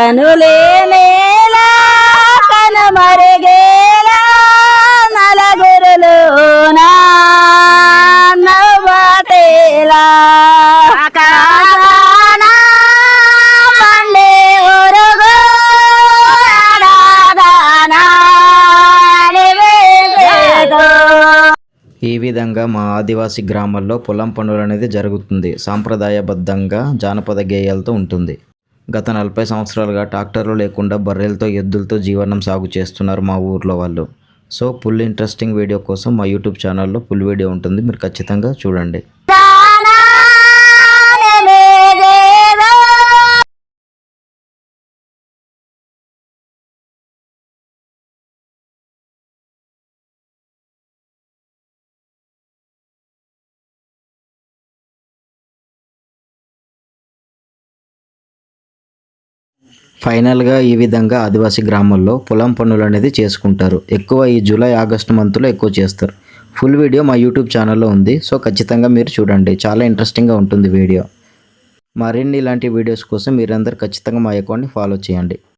కనులేనేలా కనుమరుగేలా నలగురులు. ఈ విధంగా మా ఆదివాసీ గ్రామాల్లో పొలం పనులు అనేది జరుగుతుంది. సాంప్రదాయబద్ధంగా జానపద గేయాలతో ఉంటుంది. గత నలభై సంవత్సరాలుగా ట్రాక్టర్లు లేకుండా బర్రెలతో ఎద్దులతో జీవనం సాగు చేస్తున్నారు మా ఊర్లో వాళ్ళు. సో ఫుల్ ఇంట్రెస్టింగ్ వీడియో కోసం మా యూట్యూబ్ ఛానల్లో ఫుల్ వీడియో ఉంటుంది. మీరు ఖచ్చితంగా చూడండి. ఫైనల్గా ఈ విధంగా ఆదివాసీ గ్రామాల్లో పొలం పనులు అనేది చేసుకుంటారు. ఎక్కువ ఈ జూలై ఆగస్టు మంత్లో ఎక్కువ చేస్తారు. ఫుల్ వీడియో మా యూట్యూబ్ ఛానల్లో ఉంది. సో ఖచ్చితంగా మీరు చూడండి. చాలా ఇంట్రెస్టింగ్గా ఉంటుంది వీడియో. మరిన్ని ఇలాంటి వీడియోస్ కోసం మీరందరూ ఖచ్చితంగా మా అకౌంట్ని ఫాలో చేయండి.